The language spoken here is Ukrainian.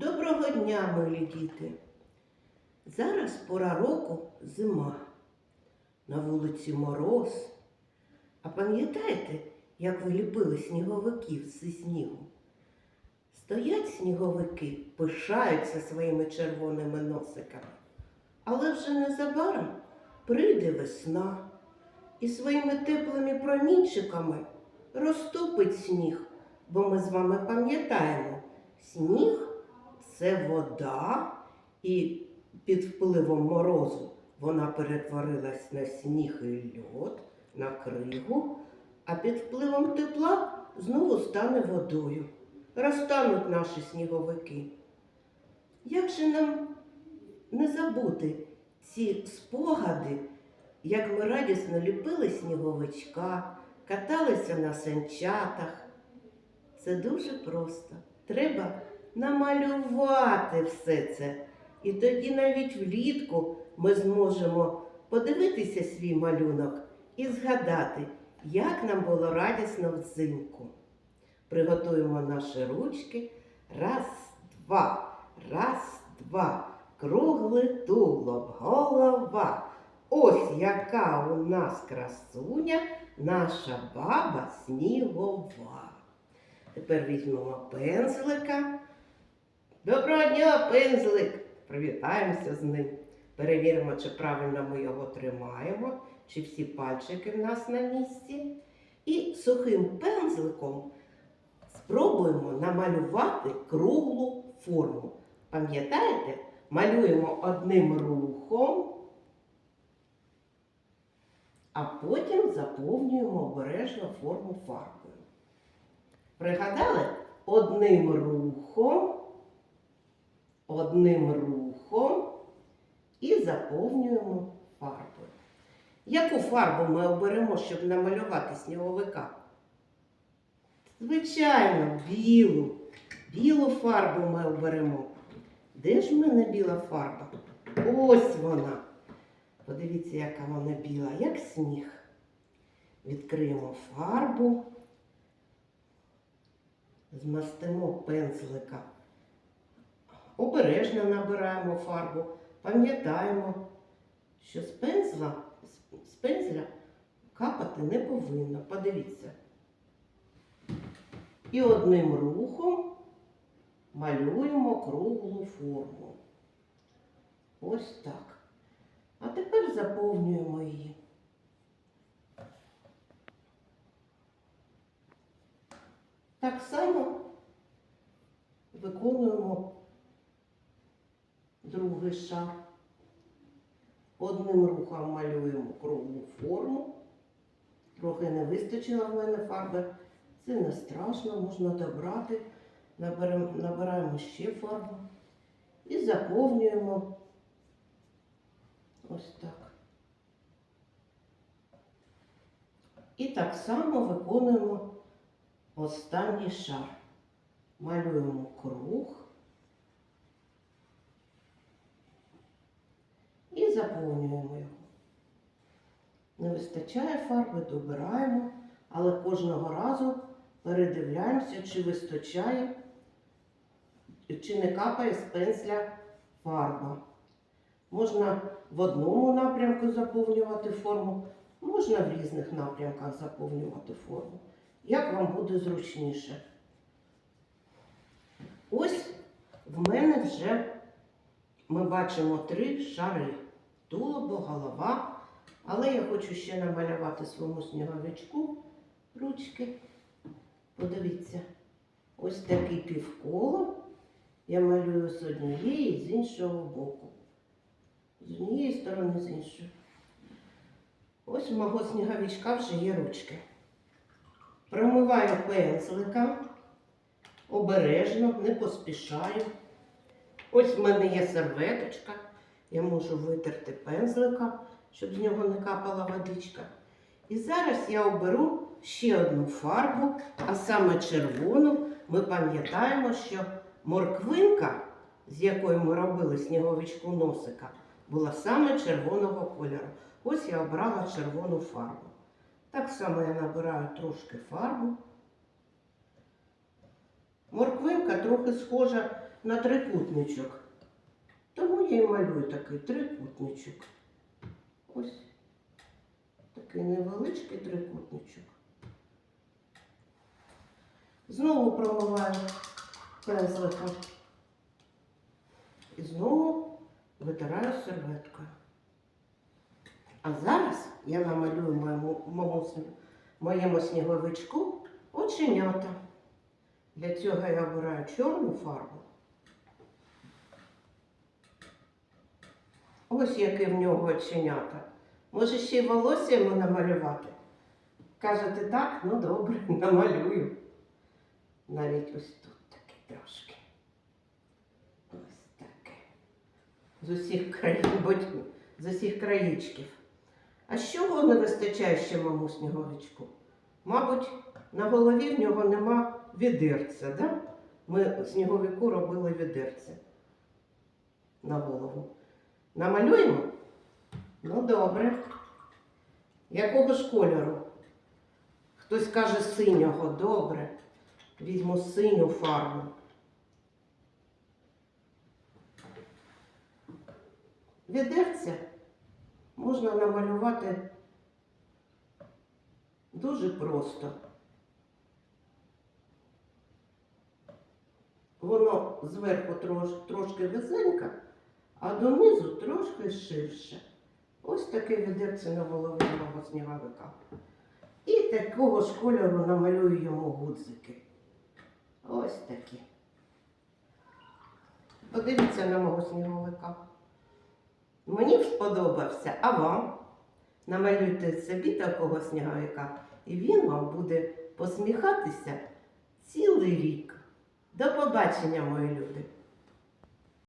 Доброго дня, милі діти. Зараз пора року зима. На вулиці мороз. А пам'ятаєте, як ви ліпили сніговиків зі снігу? Стоять сніговики, пишаються своїми червоними носиками. Але вже незабаром прийде весна і своїми теплими промінчиками розтопить сніг, бо ми з вами пам'ятаємо, сніг це вода, і під впливом морозу вона перетворилась на сніг і льод, на кригу, а під впливом тепла знову стане водою. Розтануть наші сніговики. Як же нам не забути ці спогади, як ми радісно ліпили сніговичка, каталися на санчатах? Це дуже просто. Треба намалювати все це. І тоді навіть влітку ми зможемо подивитися свій малюнок і згадати, як нам було радісно взимку. Приготуємо наші ручки. Раз, два, раз, два. Круглий тулуб, голова. Ось яка у нас красуня, наша баба снігова. Тепер візьмемо пензлика. Доброго дня, пензлик! Привітаємося з ним. Перевіримо, чи правильно ми його тримаємо, чи всі пальчики в нас на місці. І сухим пензликом спробуємо намалювати круглу форму. Пам'ятаєте, малюємо одним рухом, а потім заповнюємо обережно форму фарбою. Пригадали? Одним рухом, одним рухом і заповнюємо фарбою. Яку фарбу ми оберемо, щоб намалювати сніговика? Звичайно, білу. Білу фарбу ми оберемо. Де ж в мене біла фарба? Ось вона. Подивіться, яка вона біла, як сніг. Відкриємо фарбу, змастимо пензлика. Обережно набираємо фарбу. Пам'ятаємо, що з пензла, з пензля капати не повинно. Подивіться. І одним рухом малюємо круглу форму. Ось так. А тепер заповнюємо її. Так само виконуємо другий. Одним рухом малюємо круглу форму. Трохи не вистачило в мене фарби. Це не страшно, можна добрати. Наберемо, набираємо ще фарбу і заповнюємо ось так. І так само виконуємо останній шар. Малюємо круг і заповнюємо його. Не вистачає фарби, добираємо, але кожного разу передивляємося, чи вистачає, чи не капає з пензля фарба. Можна в одному напрямку заповнювати форму, можна в різних напрямках заповнювати форму. Як вам буде зручніше? Ось в мене вже ми бачимо три шари. Тулубо, голова. Але я хочу ще намалювати своєму сніговичку ручки. Подивіться, ось такий півколо я малюю з однієї і з іншого боку. З однієї сторони, з іншої. Ось у мого сніговичка вже є ручки. Промиваю пензлика, обережно, не поспішаю. Ось в мене є серветочка. Я можу витерти пензлика, щоб з нього не капала водичка. І зараз я оберу ще одну фарбу, а саме червону. Ми пам'ятаємо, що морквинка, з якої ми робили сніговичку носика, була саме червоного кольору. Ось я обрала червону фарбу. Так само я набираю трошки фарбу. Морквинка трохи схожа на трикутничок. Тому я і малюю такий трикутничок. Ось такий невеличкий трикутничок. Знову промиваю пензликом. І знову витираю серветкою. А зараз я намалюю моєму, моєму, моєму сніговичку оченята. Для цього я обираю чорну фарбу. Ось яке в нього оченята. Може ще й волосся йому намалювати? Кажете так? Ну добре, намалюю. Навіть ось тут таке трошки. Ось таке. З усіх країн, з усіх країчків. А з чого не вистачає ще моєму сніговичку? Мабуть, на голові в нього нема відерця, да? Ми сніговику робили відерце на голову. Намалюємо? Ну, добре. Якого ж кольору? Хтось каже синього, добре. Візьму синю фарбу. Відерця можна намалювати дуже просто. Воно зверху трош, трошки висеньке, а донизу трошки ширше. Ось таке голові мого сніговика. І такого ж кольору намалюю йому гудзики. Ось такі. Подивіться на мого сніговика. Мені сподобався, а вам? Намалюйте собі такого сніговика, і він вам буде посміхатися цілий рік. До побачення, мої люди!